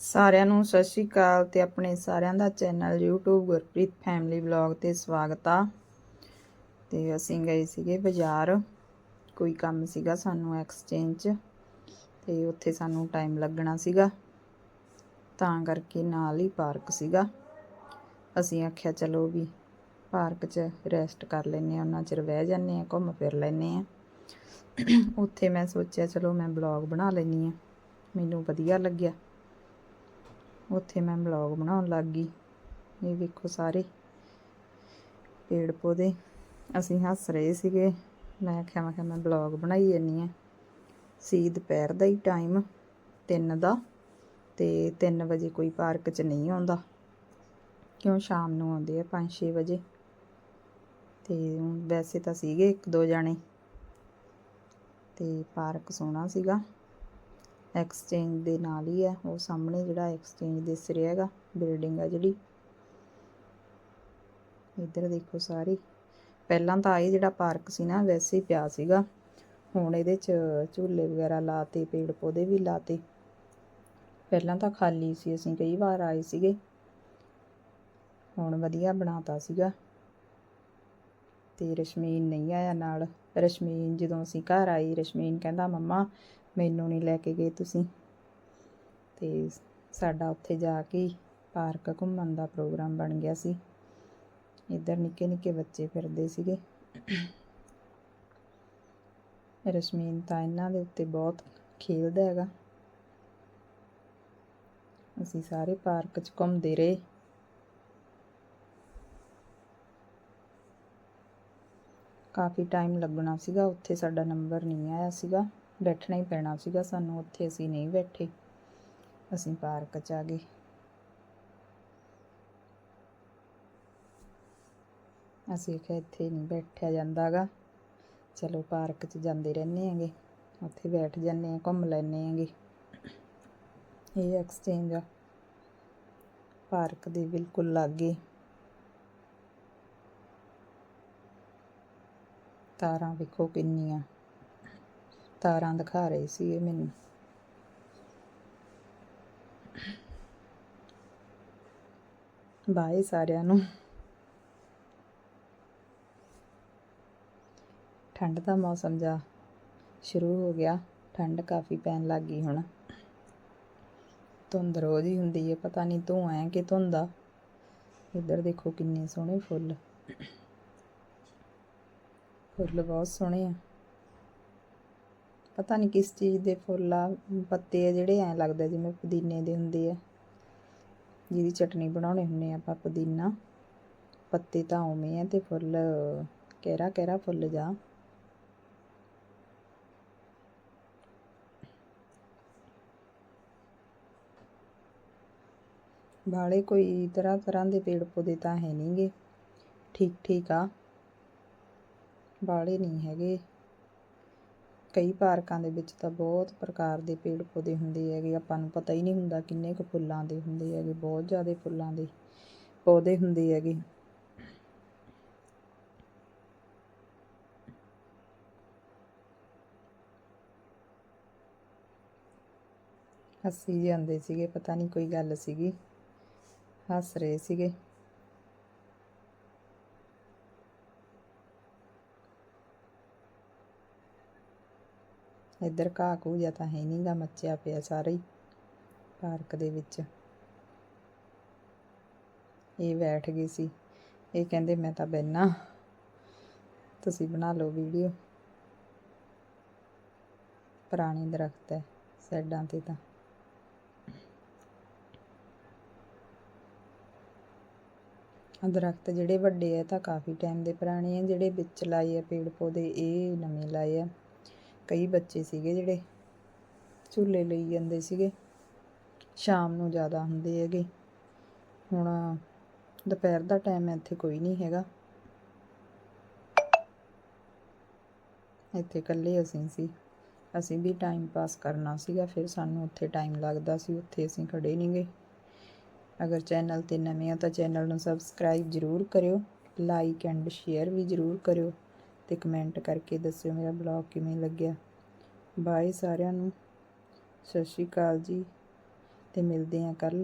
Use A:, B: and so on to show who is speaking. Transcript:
A: ਸਾਰਿਆਂ ਨੂੰ ਸਤਿ ਸ਼੍ਰੀ ਅਕਾਲ ਤੇ ਆਪਣੇ ਸਾਰਿਆਂ ਦਾ channel YouTube Gurpreet family vlog ਤੇ ਸਵਾਗਤ ਆ। ਤੇ ਅਸੀਂ ਗਏ ਸੀਗੇ ਬਾਜ਼ਾਰ। ਕੋਈ ਕੰਮ ਸੀਗਾ ਸਾਨੂੰ ਐਕਸਚੇਂਜ 'ਚ ਤੇ ਉੱਥੇ ਸਾਨੂੰ ਟਾਈਮ ਲੱਗਣਾ ਸੀਗਾ। ਤਾਂ ਕਰਕੇ ਨਾਲ ਹੀ ਪਾਰਕ ਸੀਗਾ। ਅਸੀਂ ਆਖਿਆ ਚਲੋ ਵੀ ਪਾਰਕ 'ਚ ਰੈਸਟ ਕਰ ਲੈਨੇ ਆ ਉਹਨਾਂ ਚਿਰ ਬਹਿ ਜਾਂਦੇ ਆ ਘੁੰਮ ਫਿਰ ਲੈਨੇ ਆ ਉੱਥੇ ਮੈਂ ਸੋਚਿਆ ਚਲੋ ਮੈਂ ਬਲੌਗ ਬਣਾ ਲੈਨੀ ਆ ਮੈਨੂੰ ਵਧੀਆ ਲੱਗਿਆ। ਉੱਥੇ ਮੈਂ ਬਲੌਗ ਬਣਾਉਣ ਲੱਗ ਗਈ। ਇਹ ਵੇਖੋ ਸਾਰੇ ਪੇੜ ਪੌਦੇ। ਅਸੀਂ ਹੱਸ ਰਹੇ ਸੀਗੇ। ਮੈਂ ਕਿਹਾ ਮੈਂ ਕਿਹਾ, ਮੈਂ ਬਲੌਗ ਬਣਾਈ ਜਾਨੀ ਆ ਸੀ ਦੁਪਹਿਰ ਦਾ ਹੀ ਟਾਈਮ 3 ਦਾ। ਤੇ 3 ਵਜੇ ਕੋਈ ਪਾਰਕ 'ਚ ਨਹੀਂ ਆਉਂਦਾ। ਕਿਉਂ? ਸ਼ਾਮ ਨੂੰ ਆਉਂਦੇ ਆ 5-6 ਵਜੇ। ਤੇ ਵੈਸੇ ਤਾਂ ਸੀਗੇ ਇੱਕ ਦੋ ਜਾਣੇ। ਤੇ ਪਾਰਕ ਸੋਹਣਾ ਸੀਗਾ। ਐਕਸਚੇਂਜ ਦੇ ਨਾਲ ਹੀ ਹੈ। ਉਹ ਸਾਹਮਣੇ ਜਿਹੜਾ ਐਕਸਚੇਂਜ ਦਿਸ ਰਿਹਾ ਹੈਗਾ ਬਿਲਡਿੰਗ ਆ ਜਿਹੜੀ। ਇੱਧਰ ਦੇਖੋ ਸਾਰੀ। ਪਹਿਲਾਂ ਤਾਂ ਇਹ ਜਿਹੜਾ ਪਾਰਕ ਸੀ ਨਾ, ਵੈਸੇ ਹੀ ਪਿਆ ਸੀਗਾ। ਹੁਣ ਇਹਦੇ 'ਚ ਝੂਲੇ ਵਗੈਰਾ ਲਾਤੇ ਪੇੜ ਪੌਦੇ ਵੀ ਲਾਤੇ। ਪਹਿਲਾਂ ਤਾਂ ਖਾਲੀ ਸੀ, ਅਸੀਂ ਕਈ ਵਾਰ ਆਏ ਸੀਗੇ। ਹੁਣ ਵਧੀਆ ਬਣਾਤਾ ਸੀਗਾ। ਤੇ ਰਸ਼ਮੀਨ ਨਹੀਂ ਆਇਆ ਨਾਲ। ਰਸ਼ਮੀਨ ਜਦੋਂ ਅਸੀਂ ਘਰ ਆਈ ਰਸ਼ਮੀਨ ਕਹਿੰਦਾ, ਮੰਮਾ ਮੈਨੂੰ ਨਹੀਂ ਲੈ ਕੇ ਗਏ ਤੁਸੀਂ। ਤੇ ਸਾਡਾ ਉੱਥੇ ਜਾ ਕੇ ਪਾਰਕ ਘੁੰਮਣ ਦਾ ਪ੍ਰੋਗਰਾਮ ਬਣ ਗਿਆ ਸੀ। ਇੱਧਰ ਨਿੱਕੇ ਨਿੱਕੇ ਬੱਚੇ ਫਿਰਦੇ ਸੀਗੇ। ਰਸ਼ਮੀਨ ਤਾਂ ਇਹਨਾਂ ਦੇ ਉੱਤੇ ਬਹੁਤ ਖੇਲਦਾ ਹੈਗਾ। ਅਸੀਂ ਸਾਰੇ ਪਾਰਕ 'ਚ ਘੁੰਮਦੇ ਰਹੇ। ਕਾਫੀ ਟਾਈਮ ਲੱਗਣਾ ਸੀਗਾ। ਉੱਥੇ ਸਾਡਾ ਨੰਬਰ ਨਹੀਂ ਆਇਆ ਸੀਗਾ। ਬੈਠਣਾ ਹੀ ਪੈਣਾ ਸੀਗਾ, ਸਾਨੂੰ ਉੱਥੇ ਅਸੀਂ ਨਹੀਂ ਬੈਠੇ। ਅਸੀਂ ਪਾਰਕ 'ਚ ਆ ਗਏ। ਅਸੀਂ ਕਿਹਾ ਇੱਥੇ ਨਹੀਂ ਬੈਠਿਆ ਜਾਂਦਾਗਾ। ਚਲੋ ਪਾਰਕ 'ਚ ਜਾਂਦੇ ਰਹਿੰਦੇ ਆਂਗੇ ਉੱਥੇ ਬੈਠ ਜਾਂਦੇ ਆ ਘੁੰਮ ਲੈਂਦੇ ਆਂਗੇ ਇਹ ਐਕਸਚੇਂਜ ਆ। ਪਾਰਕ ਦੇ ਬਿਲਕੁਲ ਲਾਗੇ। ਤਾਰਾਂ ਵੇਖੋ ਕਿੰਨੀਆਂ। ਤਾਰਾਂ ਦਿਖਾ ਰਹੇ ਸੀ ਇਹ ਮੈਨੂੰ। ਬਾਏ ਸਾਰਿਆਂ ਨੂੰ। ਠੰਡ ਦਾ ਮੌਸਮ ਜਾ ਸ਼ੁਰੂ ਹੋ ਗਿਆ। ਠੰਡ ਕਾਫੀ ਪੈਣ ਲੱਗ ਗਈ ਹੁਣ। ਧੁੰਦ ਰੋਜ਼ ਹੀ ਹੁੰਦੀ ਹੈ ਪਤਾ ਨਹੀਂ ਧੂਆਂ ਹੈ ਕਿ ਧੁੰਦਾ ਇੱਧਰ ਦੇਖੋ ਕਿੰਨੇ ਸੋਹਣੇ ਫੁੱਲ। ਫੁੱਲ ਬਹੁਤ ਸੋਹਣੇ ਆ। ਪਤਾ ਨਹੀਂ ਕਿਸ ਚੀਜ਼ ਦੇ ਫੁੱਲ ਆ, ਪੱਤੇ ਆ ਜਿਹੜੇ ਐਂ ਲੱਗਦਾ ਜਿਵੇਂ ਪੁਦੀਨੇ ਦੇ ਹੁੰਦੇ ਆ। ਜਿਹਦੀ ਚਟਨੀ ਬਣਾਉਣੇ ਹੁੰਨੇ ਆਪਾਂ ਪੁਦੀਨਾ। ਪੱਤੇ ਤਾਂ ਉਵੇਂ ਆ ਤੇ ਫੁੱਲ ਕਿਹੜਾ ਕਿਹੜਾ ਫੁੱਲ ਜਾ। ਬਾਲੇ ਕੋਈ ਤਰ੍ਹਾਂ ਤਰ੍ਹਾਂ ਦੇ ਪੇੜ ਪੌਦੇ ਤਾਂ ਹੈ ਨਹੀਂਗੇ ਠੀਕ ਠੀਕ ਆ। ਬਾਲੇ ਨਹੀਂ ਹੈਗੇ। ਕਈ ਪਾਰਕਾਂ ਦੇ ਵਿੱਚ ਤਾਂ ਬਹੁਤ ਪ੍ਰਕਾਰ ਦੇ ਪੇੜ ਪੌਦੇ ਹੁੰਦੇ ਹੈਗੇ। ਆਪਾਂ ਨੂੰ ਪਤਾ ਹੀ ਨਹੀਂ ਹੁੰਦਾ ਕਿੰਨੇ ਕੁ ਫੁੱਲਾਂ ਦੇ ਹੁੰਦੇ ਹੈਗੇ, ਬਹੁਤ ਜ਼ਿਆਦਾ ਫੁੱਲਾਂ ਦੇ ਪੌਦੇ ਹੁੰਦੇ ਹੈਗੇ। ਹੱਸੀ ਜਾਂਦੇ ਸੀਗੇ, ਪਤਾ ਨਹੀਂ ਕੋਈ ਗੱਲ ਸੀਗੀ। ਹੱਸ ਰਹੇ ਸੀਗੇ। ਇੱਧਰ ਘਾਹ ਘੂ ਜਾਂ ਤਾਂ ਹੈ ਨਹੀਂਗਾ ਮੱਚਿਆ ਪਿਆ ਸਾਰਾ ਹੀ ਪਾਰਕ ਦੇ ਵਿੱਚ। ਇਹ ਬੈਠ ਗਏ ਸੀ। ਇਹ ਕਹਿੰਦੇ, ਮੈਂ ਤਾਂ ਬੈਨਾ ਤੁਸੀਂ ਬਣਾ ਲਓ ਵੀਡੀਓ। ਪੁਰਾਣੇ ਦਰਖਤ ਹੈ ਸੈਡਾਂ ਤੇ ਤਾਂ। ਦਰਖਤ ਜਿਹੜੇ ਵੱਡੇ ਆ ਤਾਂ ਕਾਫੀ ਟਾਈਮ ਦੇ ਪੁਰਾਣੇ ਆ। ਜਿਹੜੇ ਵਿੱਚ ਲਾਏ ਆ ਪੇੜ ਪੌਦੇ ਇਹ ਨਵੇਂ ਲਾਏ ਆ। ਕਈ ਬੱਚੇ ਸੀਗੇ ਜਿਹੜੇ ਝੂਲੇ ਲਈ ਜਾਂਦੇ ਸੀਗੇ। ਸ਼ਾਮ ਨੂੰ ਜ਼ਿਆਦਾ ਹੁੰਦੇ ਹੈਗੇ। ਹੁਣ ਦੁਪਹਿਰ ਦਾ ਟਾਈਮ ਇੱਥੇ ਕੋਈ ਨਹੀਂ ਹੈਗਾ। ਇੱਥੇ ਇਕੱਲੇ ਅਸੀਂ ਸੀ। ਅਸੀਂ ਵੀ ਟਾਈਮ ਪਾਸ ਕਰਨਾ ਸੀਗਾ, ਫਿਰ ਸਾਨੂੰ ਉੱਥੇ ਟਾਈਮ ਲੱਗਦਾ ਸੀ, ਉੱਥੇ ਅਸੀਂ ਖੜੇ ਨਹੀਂ ਗਏ ਅਗਰ ਚੈਨਲ ਤੇ ਨਵੇਂ ਆ ਤਾਂ ਚੈਨਲ ਨੂੰ ਸਬਸਕ੍ਰਾਈਬ ਜ਼ਰੂਰ ਕਰਿਓ ਲਾਈਕ ਐਂਡ ਸ਼ੇਅਰ ਵੀ ਜ਼ਰੂਰ ਕਰਿਓ। ਤੇ ਕਮੈਂਟ ਕਰਕੇ ਦੱਸਿਓ ਮੇਰਾ ਬਲੌਗ ਕਿਵੇਂ ਲੱਗਿਆ। ਬਾਏ ਸਾਰਿਆਂ ਨੂੰ। ਸਤਿ ਸ਼੍ਰੀ ਅਕਾਲ ਜੀ ਤੇ ਮਿਲਦੇ ਆ ਕੱਲ